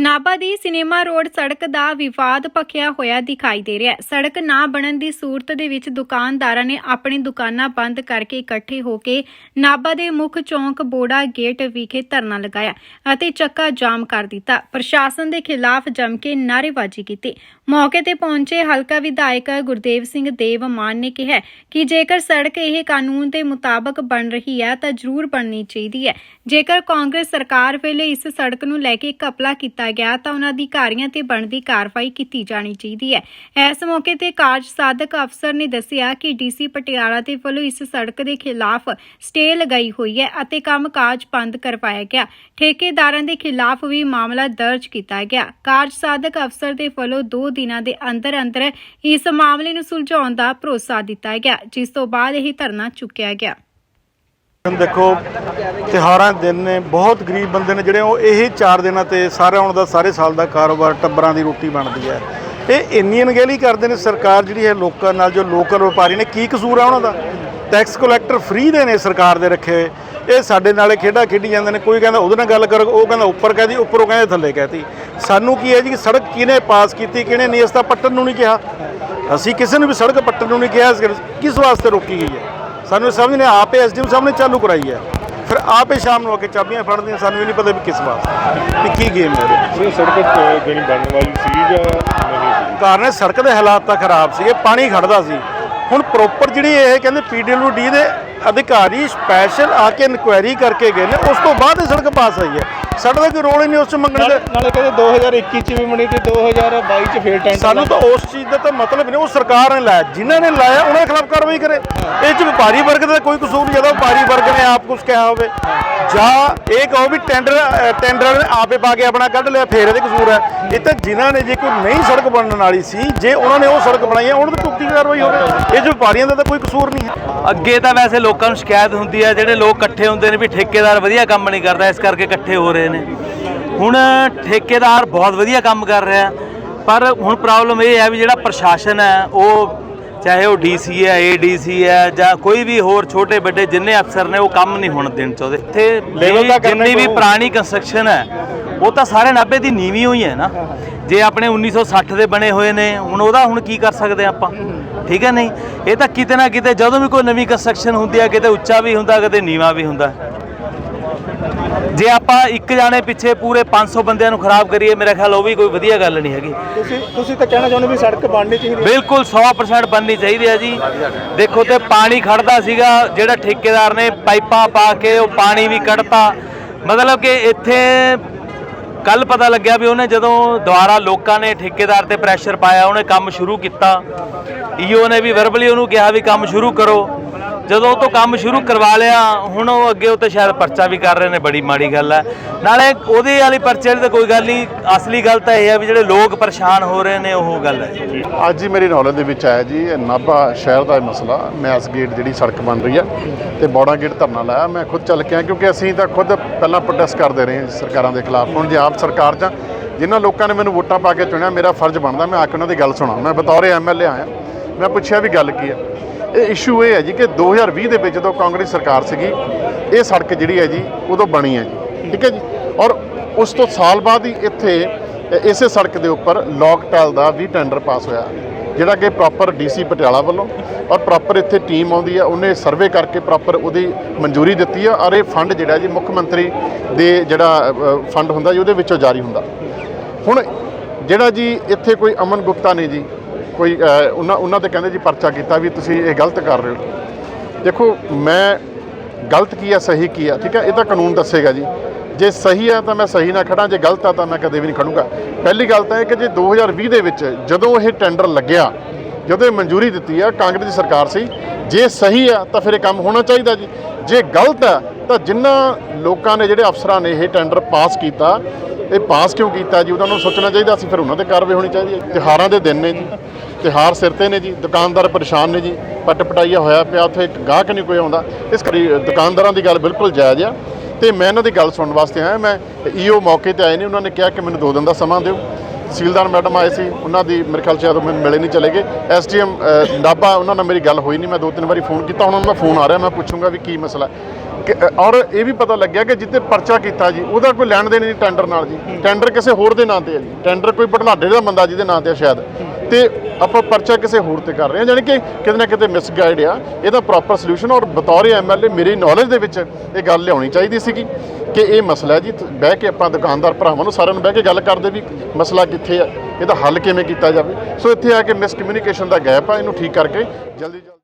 ਨਾਭਾ ਦੀ cinema road ਸੜਕ ਦਾ ਵਿਵਾਦ ਭਖਿਆ ਹੋਇਆ ਦਿਖਾਈ ਦੇ ਰਿਹਾ ਹੈ। ਸੜਕ ਨਾ ਬਣਨ ਦੀ ਸੂਰਤ ਦੇ ਵਿੱਚ ਦੁਕਾਨਦਾਰਾਂ ਨੇ ਆਪਣੀ ਦੁਕਾਨਾਂ ਬੰਦ ਕਰਕੇ ਇਕੱਠੇ ਹੋ ਕੇ ਨਾਭਾ ਦੇ ਮੁੱਖ ਚੌਂਕ ਬੋੜਾ ਗੇਟ ਵਿਖੇ ਧਰਨਾ ਲਗਾਇਆ ਅਤੇ ਚੱਕਾ ਜਾਮ ਕਰ ਦਿੱਤਾ। ਪ੍ਰਸ਼ਾਸਨ ਦੇ ਖਿਲਾਫ ਜੰਮ ਕੇ ਨਾਅਰੇਬਾਜ਼ੀ ਕੀਤੀ। ਮੌਕੇ ਤੇ ਪਹੁੰਚੇ ਹਲਕਾ ਵਿਧਾਇਕ ਗੁਰਦੇਵ ਸਿੰਘ ਦੇਵ ਮਾਨ ਨੇ ਕਿਹਾ ਕਿ ਜੇਕਰ ਸੜਕ ਇਹ ਕਾਨੂੰਨ ਦੇ ਮੁਤਾਬਕ ਬਣ ਰਹੀ ਹੈ ਤਾਂ ਜ਼ਰੂਰ ਬਣਨੀ ਚਾਹੀਦੀ ਹੈ। ਜੇਕਰ ਕਾਂਗਰਸ ਸਰਕਾਰ ਵੇਲੇ ਇਸ ਸੜਕ ਨੂੰ ਲੈ ਕੇ ਘਪਲਾ ਕੀਤਾ ਗਿਆ ਤਾਂ ਉਹਨਾਂ ਅਧਿਕਾਰੀਆਂ ਤੇ ਬਣਦੀ ਕਾਰਵਾਈ ਕੀਤੀ ਜਾਣੀ ਚਾਹੀਦੀ ਹੈ। ਇਸ ਮੌਕੇ ਤੇ ਕਾਰਜ ਸਾਧਕ ਅਫਸਰ ਨੇ ਦੱਸਿਆ ਕਿ ਡੀਸੀ ਪਟਿਆਲਾ ਦੇ ਵੱਲੋਂ ਇਸ ਸੜਕ ਦੇ ਖਿਲਾਫ ਸਟੇ ਲਗਾਈ ਹੋਈ ਹੈ ਅਤੇ ਕੰਮਕਾਜ ਬੰਦ ਕਰਵਾਇਆ ਗਿਆ। ਠੇਕੇਦਾਰਾਂ ਦੇ ਖਿਲਾਫ ਵੀ ਮਾਮਲਾ ਦਰਜ ਕੀਤਾ ਗਿਆ। ਕਾਰਜ ਸਾਧਕ ਅਫਸਰ ਦੇ ਵੱਲੋਂ 2 ਦਿਨਾਂ ਦੇ ਅੰਦਰ ਅੰਦਰ ਇਸ ਮਾਮਲੇ ਨੂੰ ਸੁਲਝਾਉਣ ਦਾ ਭਰੋਸਾ ਦਿੱਤਾ ਗਿਆ, ਜਿਸ ਤੋਂ ਬਾਅਦ ਇਹ ਧਰਨਾ ਚੁੱਕਿਆ ਗਿਆ। ਦੇਖੋ, ਤਿਉਹਾਰਾਂ ਦਿਨ ਨੇ, ਬਹੁਤ ਗਰੀਬ ਬੰਦੇ ਨੇ ਜਿਹੜੇ ਉਹ ਇਹੀ ਚਾਰ ਦਿਨਾਂ ਤੇ ਸਾਰੇ ਆਉਣ ਦਾ, ਸਾਰੇ ਸਾਲ ਦਾ ਕਾਰੋਬਾਰ, ਟੱਬਰਾਂ ਦੀ ਰੋਟੀ ਬਣਦੀ ਹੈ। ਇਹ ਇੰਨੀ ਅਣਗਹਿਲੀ ਕਰਦੇ ਨੇ ਸਰਕਾਰ ਜਿਹੜੀ ਹੈ ਲੋਕਾਂ ਨਾਲ, ਜੋ ਲੋਕਲ ਵਪਾਰੀ ਨੇ, ਕੀ ਕਸੂਰ ਆ ਉਹਨਾਂ ਦਾ? ਟੈਕਸ ਕਲੈਕਟਰ ਫ੍ਰੀ ਦੇ ਨੇ ਸਰਕਾਰ ਦੇ ਰੱਖੇ ਹੋਏ। ਇਹ ਸਾਡੇ ਨਾਲੇ ਖੇਡਾਂ ਖੇਡੀ ਜਾਂਦੇ ਨੇ, ਕੋਈ ਕਹਿੰਦਾ ਉਹਦੇ ਨਾਲ ਗੱਲ ਕਰ, ਉਹ ਕਹਿੰਦਾ ਉੱਪਰ ਕਹਦੀ ਉੱਪਰੋਂ ਕਹਿੰਦੇ ਥੱਲੇ ਕਹਤੀ ਸਾਨੂੰ ਕੀ ਹੈ ਜੀ ਕਿ ਸੜਕ ਕਿਹਨੇ ਪਾਸ ਕੀਤੀ, ਕਿਹਨੇ ਨਹੀਂ ਇਸ ਤਾਂ ਪੱਟਣ ਨੂੰ ਨਹੀਂ ਕਿਹਾ। ਅਸੀਂ ਕਿਸੇ ਨੂੰ ਵੀ ਸੜਕ ਪੱਟਣ ਨੂੰ ਨਹੀਂ ਕਿਹਾ ਕਿਸ ਵਾਸਤੇ ਰੋਕੀ ਗਈ ਹੈ? ਸਾਨੂੰ ਸਮਝ ਨਹੀਂ ਆਪੇ ਐਸਡੀਐਮ ਸਾਹਿਬ ਨੇ ਚਾਲੂ ਕਰਾਈ ਹੈ। ਫਿਰ ਆਪੇ ਸ਼ਾਮ ਨੂੰ ਆ ਕੇ ਚਾਬੀਆਂ ਫੜਦੀਆਂ ਸਾਨੂੰ ਇਹ ਨਹੀਂ ਪਤਾ ਵੀ ਕਿਸ ਵਾਸਤੇ। ਵੀ ਕੀ ਗੇਮ ਹੈ। ਇਹ। ਸੜਕ ਜਿਹੜੀ ਬਣਨ ਵਾਲੀ ਸੀ ਜਾਂ ਨਹੀਂ ਸੀ ਕਾਰਨ ਹੈ ਸੜਕ ਦੇ ਹਾਲਾਤ ਤਾਂ ਖਰਾਬ ਸੀਗੇ ਪਾਣੀ ਖੜਦਾ ਸੀ। ਹੁਣ ਪ੍ਰੋਪਰ ਜਿਹੜੀ ਇਹ ਕਹਿੰਦੇ ਪੀਡਬਲਯੂਡੀ ਦੇ ਅਧਿਕਾਰੀ ਸਪੈਸ਼ਲ ਆ ਕੇ ਇਨਕੁਆਇਰੀ ਕਰਕੇ ਗਏ ਨੇ ਉਸ ਤੋਂ ਬਾਅਦ ਇਹ ਸੜਕ ਪਾਸ ਆਈ ਹੈ। ਸਾਡਾ ਤਾਂ ਕੋਈ ਰੋਲ ਹੀ ਨਹੀਂ ਉਸ ਚ ਮੰਗਣ ਦੇ। ਨਾਲੇ ਕਹਿੰਦੇ 2021 ਚ ਵੀ ਬਣੀ ਤੇ 2022 ਚ ਫੇਰ ਟੈਂਡਰ ਸਾਨੂੰ ਤਾਂ ਉਸ ਚੀਜ਼ ਦਾ ਤਾਂ ਮਤਲਬ ਨਹੀਂ ਉਹ ਸਰਕਾਰ ਨੇ ਲਾਇਆ। ਜਿਨ੍ਹਾਂ ਨੇ ਲਾਇਆ ਉਹਨਾਂ ਦੇ ਖਿਲਾਫ ਕਾਰਵਾਈ ਕਰੇ। ਇਹ ਚ ਵਪਾਰੀ ਵਰਗ ਦਾ ਕੋਈ ਕਸੂਰ ਨਹੀਂ ਜਦੋਂ ਵਪਾਰੀ ਵਰਗ ਨੇ ਆਪ ਕੁਝ ਕਿਹਾ ਹੋਵੇ। ਜਾਂ ਇਹ ਕਹੋ ਵੀ ਟੈਂਡਰ ਟੈਂਡਰ ਆਪੇ ਪਾ ਕੇ ਆਪਣਾ ਕੱਢ ਲਿਆ ਫੇਰ ਇਹਦੇ ਕਸੂਰ ਹੈ। ਇਹ ਤਾਂ ਜਿਨ੍ਹਾਂ ਨੇ ਜੇ ਕੋਈ ਨਹੀਂ ਸੜਕ ਬਣਨ ਵਾਲੀ ਸੀ ਜੇ ਉਹਨਾਂ ਨੇ ਉਹ ਸੜਕ ਬਣਾਈ ਹੈ ਉਹਨਾਂ ਤੇ ਤੁਕਤੀ ਕਾਰਵਾਈ ਹੋਵੇ। ਇਹ 'ਚ ਵਪਾਰੀਆਂ ਦਾ ਤਾਂ ਕੋਈ ਕਸੂਰ ਨਹੀਂ ਹੈ। ਅੱਗੇ ਤਾਂ ਵੈਸੇ ਲੋਕਾਂ ਨੂੰ ਸ਼ਿਕਾਇਤ ਹੁੰਦੀ ਹੈ ਜਿਹੜੇ ਲੋਕ ਇਕੱਠੇ ਹੁੰਦੇ ਨੇ ਵੀ ਠੇਕੇਦਾਰ ਵਧੀਆ ਕੰਮ ਨਹੀਂ ਕਰਦਾ ਇਸ ਕਰਕੇ ਇਕੱਠੇ ਹੋ ਰਹੇ ਨੇ। ਹੁਣ ਠੇਕੇਦਾਰ ਬਹੁਤ ਵਧੀਆ ਕੰਮ ਕਰ ਰਿਹਾ ਪਰ ਹੁਣ ਪ੍ਰੋਬਲਮ ਇਹ ਹੈ ਵੀ ਜਿਹੜਾ ਪ੍ਰਸ਼ਾਸਨ ਹੈ ਉਹ ਚਾਹੇ ਉਹ ਡੀਸੀ ਹੈ ਏਡੀਸੀ ਹੈ ਜਾਂ ਕੋਈ ਵੀ ਹੋਰ ਛੋਟੇ ਵੱਡੇ ਜਿੰਨੇ ਅਫਸਰ ਨੇ ਉਹ ਕੰਮ ਨਹੀਂ ਹੋਣ ਦੇਣ ਚਾਹੁੰਦੇ। ਇੱਥੇ ਜਿੰਨੀ ਵੀ। ਪੁਰਾਣੀ ਕੰਸਟਰਕਸ਼ਨ ਹੈ ਉਹ ਤਾਂ ਸਾਰੇ 90 ਦੀ ਨੀਵੀਂ ਹੋਈ ਹੈ ਨਾ। ਜੇ ਆਪਣੇ 1960 ਦੇ ਬਣੇ ਹੋਏ ਨੇ ਹੁਣ ਉਹਦਾ ਹੁਣ ਕੀ ਕਰ ਸਕਦੇ ਆਪਾਂ? ਠੀਕ ਹੈ ਨਹੀਂ? ਇਹ ਤਾਂ ਕਿਤੇ ਨਾ ਕਿਤੇ ਜਦੋਂ ਵੀ ਕੋਈ ਨਵੀਂ ਕੰਸਟਰਕਸ਼ਨ ਹੁੰਦੀ ਹੈ ਕਿਤੇ ਉੱਚਾ ਵੀ ਹੁੰਦਾ ਕਿਤੇ ਨੀਵਾਂ ਵੀ ਹੁੰਦਾ। ਜੇ ਆਪਾਂ ਇੱਕ ਜਾਣੇ ਪਿੱਛੇ ਪੂਰੇ 500 ਬੰਦਿਆਂ ਨੂੰ ਖਰਾਬ ਕਰੀਏ ਮੇਰਾ ਖਿਆਲ ਉਹ ਵੀ ਕੋਈ ਵਧੀਆ ਗੱਲ ਨਹੀਂ ਹੈਗੀ। ਤੁਸੀਂ ਤੁਸੀਂ ਤਾਂ ਕਹਿਣਾ ਚਾਹੁੰਦੇ ਵੀ ਸੜਕ ਬਣਨੀ ਚਾਹੀਦੀ ਹੈ। ਬਿਲਕੁਲ 100% ਬਣਨੀ ਚਾਹੀਦੀ ਹੈ ਜੀ। ਦੇਖੋ ਤੇ ਪਾਣੀ ਖੜਦਾ ਸੀਗਾ ਜਿਹੜਾ ਠੇਕੇਦਾਰ ਨੇ ਪਾਈਪਾਂ ਪਾ ਕੇ ਉਹ ਪਾਣੀ ਵੀ ਕੱਢਤਾ। ਮਤਲਬ ਕਿ ਇੱਥੇ ਕੱਲ ਪਤਾ ਲੱਗਿਆ ਵੀ ਉਹਨੇ ਜਦੋਂ ਦੁਬਾਰਾ ਲੋਕਾਂ ਨੇ ਠੇਕੇਦਾਰ ਤੇ ਪ੍ਰੈਸ਼ਰ ਪਾਇਆ ਉਹਨੇ ਕੰਮ ਸ਼ੁਰੂ ਕੀਤਾ। ਈਓ ਨੇ ਵੀ ਵਰਬਲੀ ਉਹਨੂੰ ਕਿਹਾ ਵੀ ਕੰਮ ਸ਼ੁਰੂ ਕਰੋ। ਜਦੋਂ ਉਹ ਤੋਂ ਕੰਮ ਸ਼ੁਰੂ ਕਰਵਾ ਲਿਆ, ਹੁਣ ਉਹ ਅੱਗੇ ਉੱਤੇ ਸ਼ਾਇਦ ਪਰਚਾ ਵੀ ਕਰ ਰਹੇ ਨੇ, ਬੜੀ ਮਾੜੀ ਗੱਲ ਹੈ। ਨਾਲੇ ਉਹਦੇ ਵਾਲੀ ਪਰਚੇ ਵਾਲੀ ਤਾਂ ਕੋਈ ਗੱਲ ਨਹੀਂ, ਅਸਲੀ ਗੱਲ ਤਾਂ ਇਹ ਹੈ ਵੀ ਜਿਹੜੇ ਲੋਕ ਪਰੇਸ਼ਾਨ ਹੋ ਰਹੇ ਨੇ, ਉਹ ਗੱਲ ਹੈ ਅੱਜ ਹੀ ਮੇਰੀ ਨੌਲੇਜ ਦੇ ਵਿੱਚ ਆਇਆ ਜੀ, ਇਹ ਨਾਭਾ ਸ਼ਹਿਰ ਦਾ ਇਹ ਮਸਲਾ, ਮੈਸ ਗੇਟ ਜਿਹੜੀ ਸੜਕ ਬਣ ਰਹੀ ਹੈ ਤੇ ਬੋੜਾ ਗੇਟ ਧਰਨਾ ਲਾਇਆ, ਮੈਂ ਖੁਦ ਚੱਲ ਕੇ ਆ ਕਿਉਂਕਿ ਅਸੀਂ ਤਾਂ ਖੁਦ ਪਹਿਲਾਂ ਪ੍ਰੋਟੈਸਟ ਕਰਦੇ ਰਹੇ ਸਰਕਾਰਾਂ ਦੇ ਖਿਲਾਫ, ਹੁਣ ਜੇ ਆਪ ਸਰਕਾਰ ਜਾਂ ਜਿਨ੍ਹਾਂ ਲੋਕਾਂ ਨੇ ਮੈਨੂੰ ਵੋਟਾਂ ਪਾ ਕੇ ਚੁਣਿਆ, ਮੇਰਾ ਫਰਜ਼ ਬਣਦਾ, ਮੈਂ ਆ ਕੇ ਉਹਨਾਂ ਦੀ ਗੱਲ ਸੁਣਾ ਮੈਂ ਬਤੌਰ ਐਮਐਲਏ ਆਇਆ, ਮੈਂ ਪੁੱਛਿਆ ਵੀ ਗੱਲ ਕੀ ਹੈ। ਇਹ ਇਸ਼ੂ ਇਹ ਹੈ ਜੀ ਕਿ 2020 ਦੇ ਵਿੱਚ ਜਦੋਂ ਕਾਂਗਰਸ ਸਰਕਾਰ ਸੀਗੀ, ਇਹ ਸੜਕ ਜਿਹੜੀ ਹੈ ਜੀ, ਉਦੋਂ ਬਣੀ ਹੈ ਜੀ। ਠੀਕ ਹੈ ਜੀ? ਔਰ ਉਸ ਤੋਂ ਸਾਲ ਬਾਅਦ ਹੀ ਇੱਥੇ ਇਸੇ ਸੜਕ ਦੇ ਉੱਪਰ ਲੌਕਟੈਲ ਦਾ ਵੀ ਟੈਂਡਰ ਪਾਸ ਹੋਇਆ। ਜਿਹੜਾ ਕਿ ਪ੍ਰੋਪਰ ਡੀਸੀ ਪਟਿਆਲਾ ਵੱਲੋਂ ਔਰ ਪ੍ਰੋਪਰ ਇੱਥੇ ਟੀਮ ਆਉਂਦੀ ਹੈ, ਉਹਨੇ ਸਰਵੇ ਕਰਕੇ ਪ੍ਰੋਪਰ ਉਹਦੀ ਮਨਜ਼ੂਰੀ ਦਿੱਤੀ ਆ ਔਰ ਇਹ ਫੰਡ ਜਿਹੜਾ ਜੀ, ਮੁੱਖ ਮੰਤਰੀ ਦੇ ਜਿਹੜਾ ਫੰਡ ਹੁੰਦਾ ਜੀ, ਉਹਦੇ ਵਿੱਚੋਂ ਜਾਰੀ ਹੁੰਦਾ। ਹੁਣ ਜਿਹੜਾ ਜੀ, ਇੱਥੇ ਕੋਈ ਅਮਨ ਗੁਪਤਾ ਨੇ ਜੀ ਕੋਈ ਉਹਨਾਂ ਉਹਨਾਂ ਤੇ ਕਹਿੰਦੇ ਜੀ ਪਰਚਾ ਕੀਤਾ ਵੀ ਤੁਸੀਂ ਇਹ ਗਲਤ ਕਰ ਰਹੇ ਹੋ। ਦੇਖੋ, ਮੈਂ ਗਲਤ ਕੀ ਆ, ਸਹੀ ਕੀ ਆ, ਠੀਕ ਹੈ ਇਹ ਤਾਂ ਕਾਨੂੰਨ ਦੱਸੇਗਾ ਜੀ। ਜੇ ਸਹੀ ਆ ਤਾਂ ਮੈਂ ਸਹੀ ਨਾ ਖੜਾ, ਜੇ ਗਲਤ ਆ ਤਾਂ ਮੈਂ ਕਦੇ ਵੀ ਨਹੀਂ ਖੜੂੰਗਾ। ਪਹਿਲੀ ਗੱਲ ਤਾਂ ਇਹ ਕਿ ਜੇ 2020 ਦੇ ਵਿੱਚ ਜਦੋਂ ਇਹ ਟੈਂਡਰ ਲੱਗਿਆ, ਜਦੋਂ ਇਹ ਮਨਜ਼ੂਰੀ ਦਿੱਤੀ ਆ, ਕਾਂਗਰਸ ਦੀ ਸਰਕਾਰ ਸੀ, ਜੇ ਸਹੀ ਆ ਤਾਂ ਫਿਰ ਇਹ ਕੰਮ ਹੋਣਾ ਚਾਹੀਦਾ ਜੀ। ਜੇ ਗਲਤ ਆ ਤਾਂ ਜਿਨ੍ਹਾਂ ਲੋਕਾਂ ਨੇ ਜਿਹੜੇ ਅਫਸਰਾਂ ਨੇ ਇਹ ਟੈਂਡਰ ਪਾਸ ਕੀਤਾ, ਇਹ ਪਾਸ ਕਿਉਂ ਕੀਤਾ ਜੀ? ਉਹਨਾਂ ਨੂੰ ਸੋਚਣਾ ਚਾਹੀਦਾ ਸੀ, ਫਿਰ ਉਹਨਾਂ ਤੇ ਕਾਰਵਾਈ ਹੋਣੀ ਚਾਹੀਦੀ ਹੈ। ਤਿਉਹਾਰਾਂ ਦੇ ਦਿਨ ਨੇ ਜੀ। ਤਿਉਹਾਰ ਸਿਰ ਤੇ ਨੇ ਜੀ ਦੁਕਾਨਦਾਰ ਪਰੇਸ਼ਾਨ ਨੇ ਜੀ ਪੱਟ ਪਟਾਈਆ ਹੋਇਆ ਪਿਆ ਉੱਥੇ ਇੱਕ ਗਾਹਕ ਨਹੀਂ ਕੋਈ ਆਉਂਦਾ। ਇਸ ਕਰੀ ਦੁਕਾਨਦਾਰਾਂ ਦੀ ਗੱਲ ਬਿਲਕੁਲ ਜਾਇਜ਼ ਆ। ਤੇ ਮੈਂ ਇਹਨਾਂ ਦੀ ਗੱਲ ਸੁਣਨ ਵਾਸਤੇ ਆਇਆ ਮੈਂ ਈਓ ਮੌਕੇ ਤੇ ਆਏ ਨੇ ਉਹਨਾਂ ਨੇ ਕਿਹਾ ਕਿ ਮੈਨੂੰ ਦੋ ਦਿਨ ਦਾ ਸਮਾਂ ਦਿਓ। ਤਹਿਸੀਲਦਾਰ ਮੈਡਮ ਆਏ ਸੀ ਉਹਨਾਂ ਦੀ ਮੇਰੇ ਖਿਆਲ ਸ਼ਾਇਦ ਮੈਨੂੰ ਮਿਲੇ ਨਹੀਂ ਚਲੇ ਗਏ। ਐਸਡੀਐਮ ਨਾਭਾ ਉਹਨਾਂ ਨਾਲ ਮੇਰੀ ਗੱਲ ਹੋਈ ਨਹੀਂ ਮੈਂ ਦੋ ਤਿੰਨ ਵਾਰੀ ਫੋਨ ਕੀਤਾ ਉਹਨਾਂ ਦਾ ਫੋਨ ਆ ਰਿਹਾ ਮੈਂ ਪੁੱਛੂੰਗਾ ਵੀ ਕੀ ਮਸਲਾ। ਹੈ। ਕਿ- ਔਰ ਇਹ ਵੀ ਪਤਾ ਲੱਗਿਆ ਕਿ ਜਿੱਤੇ ਪਰਚਾ ਕੀਤਾ ਜੀ ਉਹਦਾ ਕੋਈ ਲੈਣ ਦੇਣ ਨਹੀਂ ਟੈਂਡਰ ਨਾਲ ਜੀ। ਟੈਂਡਰ ਕਿਸੇ ਹੋਰ ਦੇ ਨਾਂ ਤੇ ਹੈ ਜੀ। ਟੈਂਡਰ ਕੋਈ ਬਟਲਾਡੇ ਦਾ ਬੰਦਾ ਜਿਹਦੇ ਨਾਂ ਤੇ ਆ ਸ਼ਾਇਦ। ਤੇ ਆਪਾਂ ਪਰਚਾ ਕਿਸੇ ਹੋਰ ਤੇ ਕਰ ਰਹੇ ਹਾਂ, ਜਾਣੀ ਕਿ ਕਿਤੇ ਨਾ ਕਿਤੇ ਮਿਸਗਾਈਡ ਆ। ਇਹਦਾ ਪ੍ਰੋਪਰ ਸੋਲੂਸ਼ਨ ਔਰ ਬਤੌਰ ਐਮਐਲਏ ਮੇਰੀ ਨੌਲੇਜ ਦੇ ਵਿੱਚ ਇਹ ਗੱਲ ਲਿਆਉਣੀ ਚਾਹੀਦੀ ਸੀਗੀ ਕਿ ਇਹ ਮਸਲਾ ਜੀ ਬਹਿ ਕੇ ਆਪਾਂ ਦੁਕਾਨਦਾਰ ਭਰਾਵਾਂ ਨੂੰ ਸਾਰਿਆਂ ਨੂੰ ਬਹਿ ਕੇ ਗੱਲ ਕਰਦੇ ਵੀ ਮਸਲਾ ਕਿੱਥੇ ਆ, ਇਹਦਾ ਹੱਲ ਕਿਵੇਂ ਕੀਤਾ ਜਾਵੇ। ਸੋ ਇੱਥੇ ਆ ਕੇ ਮਿਸਕਮਿਊਨੀਕੇਸ਼ਨ ਦਾ ਗੈਪ ਆ, ਇਹਨੂੰ ਠੀਕ ਕਰਕੇ ਜਲਦੀ ਜਲਦੀ